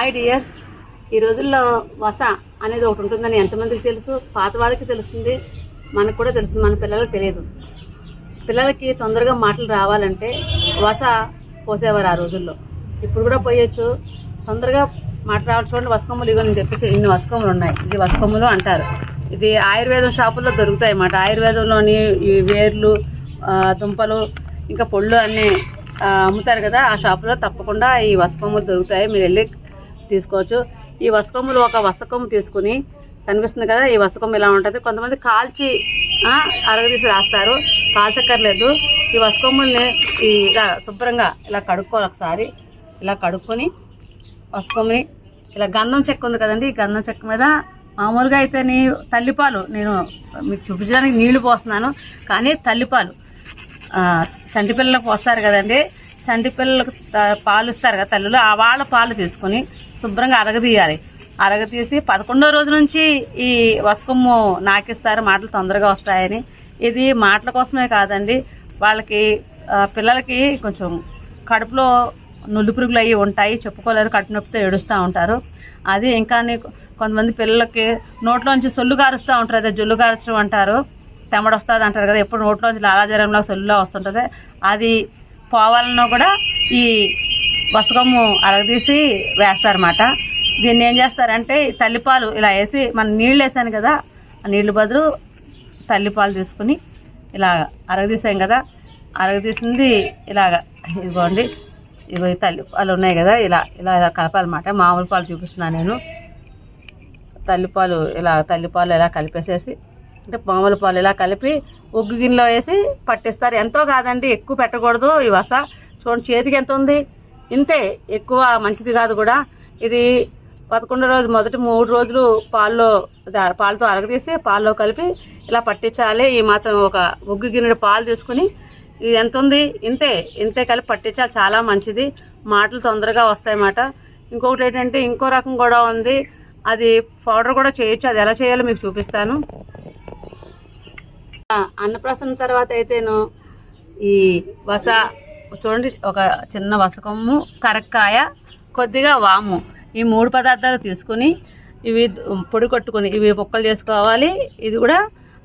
Hi dears. ఈ రోజుల్లో వస అనేది ఒకటి ఉంటుందని ఎంతమందికి తెలుసు? పాత వాళ్ళకి తెలుస్తుంది మనకు కూడా తెలుస్తుంది మన పిల్లలకు తెలియదు. పిల్లలకి తొందరగా మాటలు రావాలంటే వస పోసేవారు ఆ రోజుల్లో. ఇప్పుడు కూడా పోయొచ్చు. తొందరగా మాట రావచ్చు చూడండి వసకొమ్మలు ఇగో నేను తెప్పించి ఇన్ని వసకొమ్మలు ఉన్నాయి. ఇది వసకొమ్మలు అంటారు. ఇది ఆయుర్వేదం షాపుల్లో దొరుకుతాయి అన్నమాట. ఆయుర్వేదంలోని ఈ వేర్లు దుంపలు ఇంకా పొళ్ళు అన్నీ అమ్ముతారు కదా ఆ షాపులో తప్పకుండా ఈ వసకొమ్మలు దొరుకుతాయి. మీరు వెళ్ళి తీసుకోవచ్చు. ఈ వసకొమ్మలు ఒక వసకం తీసుకుని కనిపిస్తుంది కదా ఈ వసకం ఇలా ఉంటుంది? కొంతమంది కాల్చి అరగదీసి రాస్తారు. కాల్చక్కర్లేదు. ఈ వసకొమ్ముల్ని ఈ ఇలా శుభ్రంగా ఇలా కడుక్కోవాలి ఒకసారి. ఇలా కడుక్కొని వసకొమ్మని ఇలా గంధం చెక్క ఉంది కదండి ఈ గంధం చెక్క మీద మామూలుగా అయితే నీ తల్లిపాలు నేను మీకు చూపించడానికి నీళ్ళు పోస్తున్నాను కానీ తల్లిపాలు. చంటిపిల్లలకు పోస్తారు కదండి. చంటిపిల్లలకు పాలు ఇస్తారు కదా తల్లులు ఆ వాళ్ళ పాలు తీసుకుని శుభ్రంగా అరగదీయాలి అరగతీసి పదకొండో రోజు నుంచి ఈ వసకొమ్ము నాకిస్తారు. మాటలు తొందరగా వస్తాయని. ఇది మాటల కోసమే కాదండి. వాళ్ళకి పిల్లలకి కొంచెం కడుపులో నులి పురుగులు అవి ఉంటాయి. చెప్పుకోలేరు. కడుపు నొప్పితో ఏడుస్తూ ఉంటారు. అది ఇంకా కొంతమంది పిల్లలకి నోట్లోంచి సొల్లు గారుస్తూ ఉంటారు అదే జొల్లు గారచడం అంటారు. తెమ్మడ వస్తుంది అంటారు కదా ఎప్పుడు నోట్లోంచి లాలాజరంలో సొల్లులో వస్తుంటుంది. అది పోవాలన్నా కూడా ఈ బసగమ్ము అరగదీసి వేస్తారన్నమాట. దీన్ని ఏం చేస్తారంటే తల్లిపాలు ఇలా వేసి మనం నీళ్ళు వేసాను కదా ఆ నీళ్ళు బదులు తల్లిపాలు తీసుకుని ఇలా అరగదీసాం కదా అరగదీసింది ఇలాగ ఇదిగోండి ఇగో ఈ తల్లి పాలు ఉన్నాయి కదా ఇలా ఇలా ఇలా కలపాలన్నమాట. మామూలు పాలు చూపిస్తున్నాను నేను. తల్లిపాలు ఇలా తల్లిపాలు ఇలా కలిపేసేసి అంటే మామూలు పాలు ఇలా కలిపి ఉగ్గు గిన్నెలో వేసి పట్టిస్తారు. ఎంతో కాదండి ఎక్కువ పెట్టకూడదు ఈ వస. చూడండి చేతికి ఎంత ఉంది? ఇంతే ఎక్కువ మంచిది కాదు కూడా. ఇది పదకొండో రోజు మొదటి మూడు రోజులు పాల్లో దా- పాలతో అరగదీసి పాల్లో కలిపి ఇలా పట్టించాలి. ఈ మాత్రం ఒక ఒగ్గు గిన్నెడు పాలు తీసుకుని ఇది ఎంత ఉంది? ఇంతే. ఇంతే కలిపి పట్టించాలి. చాలా మంచిది. మాటలు తొందరగా వస్తాయన్నమాట. ఇంకొకటి ఏంటంటే ఇంకో రకం కూడా ఉంది. అది పౌడర్ కూడా చేయొచ్చు. అది ఎలా చేయాలో మీకు చూపిస్తాను. అన్నప్రాసన తర్వాత అయితేను ఈ వస చూడండి ఒక చిన్న వసకమ్ము కరక్కాయ కొద్దిగా వాము. ఈ మూడు పదార్థాలు తీసుకుని ఇవి పొడి కొట్టుకుని ఇవి ముక్కలు చేసుకోవాలి. ఇది కూడా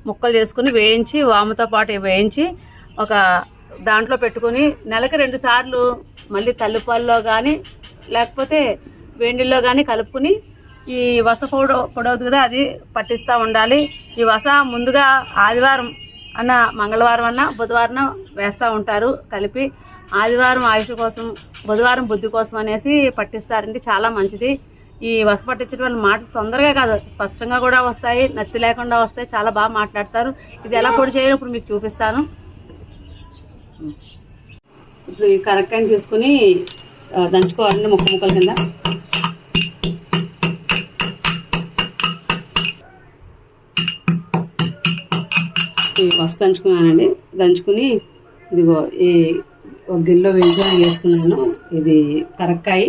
ముక్కలు చేసుకుని వేయించి వాముతో పాటు ఇవి వేయించి ఒక దాంట్లో పెట్టుకుని నెలకి రెండు సార్లు మళ్ళీ తల్లిపాల్లో కానీ లేకపోతే వేండిలో కానీ కలుపుకుని ఈ వస పొడవు పొడవుతుంది కదా అది పట్టిస్తూ ఉండాలి. ఈ వస ముందుగా ఆదివారం అన్న మంగళవారం అన్న బుధవారం వేస్తూ ఉంటారు కలిపి. ఆదివారం ఆయుష్ కోసం బుధవారం బుద్ధి కోసం అనేసి పట్టిస్తారండి. చాలా మంచిది. ఈ వస పట్టించడం వల్ల మాటలు తొందరగా కాదు. స్పష్టంగా కూడా వస్తాయి నత్తి లేకుండా వస్తాయి. చాలా బాగా మాట్లాడతారు. ఇది ఎలా పొడి చేయాలో ఇప్పుడు మీకు చూపిస్తాను. ఇప్పుడు ఈ కరక్కాయని తీసుకుని దంచుకోవాలండి ముక్క ముక్కల కింద. మస్తు దంచుకున్నానండి. దంచుకుని ఇదిగో ఈ ఒక గిన్నెలో వేయించి వేసుకున్నాను ఇది కరక్కాయ.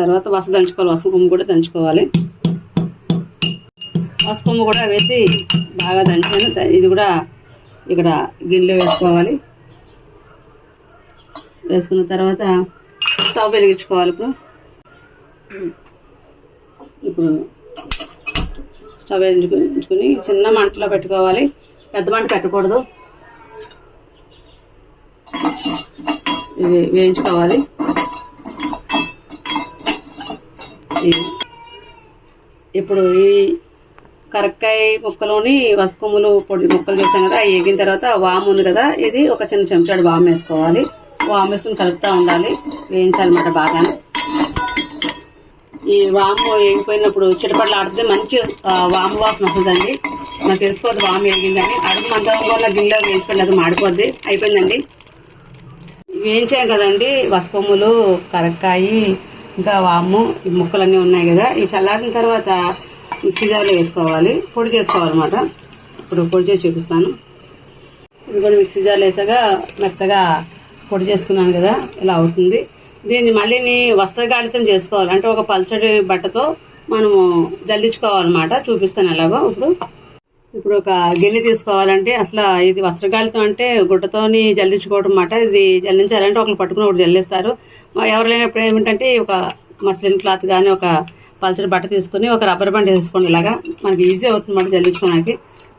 తర్వాత వస దంచుకోవాలి. వస కొమ్ము కూడా దంచుకోవాలి. వస కొమ్ము కూడా వేసి బాగా దంచాను. ఇది కూడా ఇక్కడ గిన్నెలో వేసుకోవాలి. వేసుకున్న తర్వాత స్టవ్ వెలిగించుకోవాలి ఇప్పుడు. ఇప్పుడు స్టవ్ వేయించుకుని చిన్న మంటలో పెట్టుకోవాలి. పెద్ద మంట పెట్టకూడదు. ఇవి వేయించుకోవాలి. ఇప్పుడు ఈ కరక్కాయ ముక్కలోని వసకొమ్ములు పొడి ముక్కలు చేసాం కదా అవి వేగిన తర్వాత వాము ఉంది కదా ఇది ఒక చిన్న చెంచాడు వాము వేసుకోవాలి. వాము వేసుకుని కలుపుతూ ఉండాలి. వేయించాలన్నమాట బాగానే. ఈ వాము వేగిపోయినప్పుడు చిటపట్లు ఆడితే మంచి వాము వాసన వస్తుందండి. నాకు తెలిసిపోద్ది వాము వేగిందని అడుగు మందం వల్ల గిన్నెలో వేయించుకోండి అది మాడిపోద్ది. అయిపోయిందండి. వేయించాం కదండి? వసకొమ్ములు కరక్కాయి ఇంకా వాము ఈ ముక్కలన్నీ ఉన్నాయి కదా. ఇవి చల్లారిన తర్వాత మిక్సీ జార్లో వేసుకోవాలి. పొడి చేసుకోవాలన్నమాట. ఇప్పుడు పొడి చేసి చూపిస్తాను. ఇది కూడా మిక్సీ జార్లో వేసాక మెత్తగా పొడి చేసుకున్నాను కదా. ఇలా అవుతుంది. దీన్ని మళ్ళీని వస్త్రగాళితం చేసుకోవాలి. అంటే ఒక పల్చడి బట్టతో మనము జల్లించుకోవాలన్నమాట. చూపిస్తాను ఎలాగో. ఇప్పుడు ఇప్పుడు ఒక గిన్నె తీసుకోవాలంటే అసలు ఇది వస్త్రగాలితం అంటే గుడ్డతోని జల్లించుకోవడం అన్నమాట. ఇది జల్లించాలంటే ఒకరు పట్టుకుని ఒకటి జల్లిస్తారు. ఎవరు లేనప్పుడు ఏమిటంటే ఒక మస్లిన్ క్లాత్ కానీ ఒక పల్చడి బట్ట తీసుకొని ఒక రబ్బర్ బండ్ వేసుకోండి ఇలాగా. మనకి ఈజీ అవుతుంది అన్నమాట జల్లించుకోవడానికి.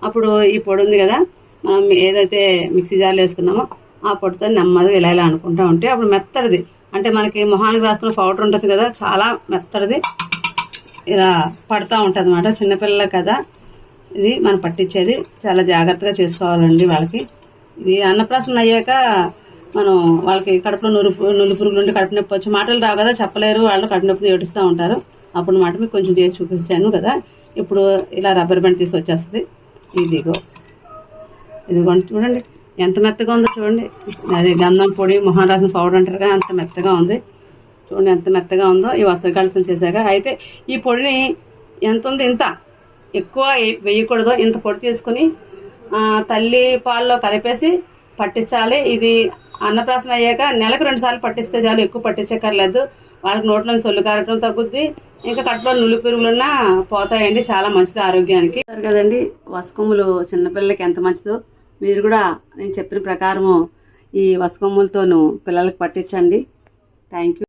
అప్పుడు ఈ పొడి ఉంది కదా మనం ఏదైతే మిక్సీ జార్లో వేసుకున్నామో ఆ పొడితో నెమ్మదిగా ఇలా ఇలా అనుకుంటా ఉంటే అప్పుడు మెత్తడిది. అంటే మనకి మొహానికి రాసుకున్న పౌడర్ ఉంటుంది కదా చాలా మెత్తడిది ఇలా పడుతూ ఉంటుంది అనమాట చిన్నపిల్లల కదా ఇది మనం పట్టించేది. చాలా జాగ్రత్తగా చేసుకోవాలండి వాళ్ళకి. ఇది అన్నప్రాసన అయ్యాక మనం వాళ్ళకి కడుపులో నురుపు నులు పురుగులు ఉండి కడుపు నొప్పి వచ్చి మాటలు రావు కదా చెప్పలేరు. వాళ్ళు కడుపు నొప్పి ఏడుస్తూ ఉంటారు. అప్పుడు మాట మీకు కొంచెం చేసి చూపించాను కదా. ఇప్పుడు ఇలా రబ్బర్ బ్యాండ్ తీసి వచ్చేస్తుంది. ఇదిగో. ఇదిగోండి చూడండి. ఎంత మెత్తగా ఉందో చూడండి. అది గంధం పొడి మొహం రాసిన పౌడర్ అంటారు కదా అంత మెత్తగా ఉంది. చూడండి ఎంత మెత్తగా ఉందో ఈ వస్త్ర కలిసి చేశాక. అయితే ఈ పొడిని ఎంత ఉంది? ఇంత. ఎక్కువ వేయకూడదు. ఇంత పొడి తీసుకుని తల్లి పాల్లో కలిపేసి పట్టించాలి. ఇది అన్నప్రాసన అయ్యాక నెలకు రెండుసార్లు పట్టిస్తే చాలు. ఎక్కువ పట్టించక్కర్లేదు. వాళ్ళకి నోట్లో సొల్లు కారటం తగ్గుద్ది. ఇంకా కట్లో నులి పురుగులున్నా పోతాయండి. చాలా మంచిది ఆరోగ్యానికి. కదండి వసకొమ్ములు చిన్నపిల్లలకి ఎంత మంచిదో. మీరు కూడా నేను చెప్పిన ప్రకారము ఈ వసకొమ్ములతోనూ పిల్లలకి పట్టించండి. Thank you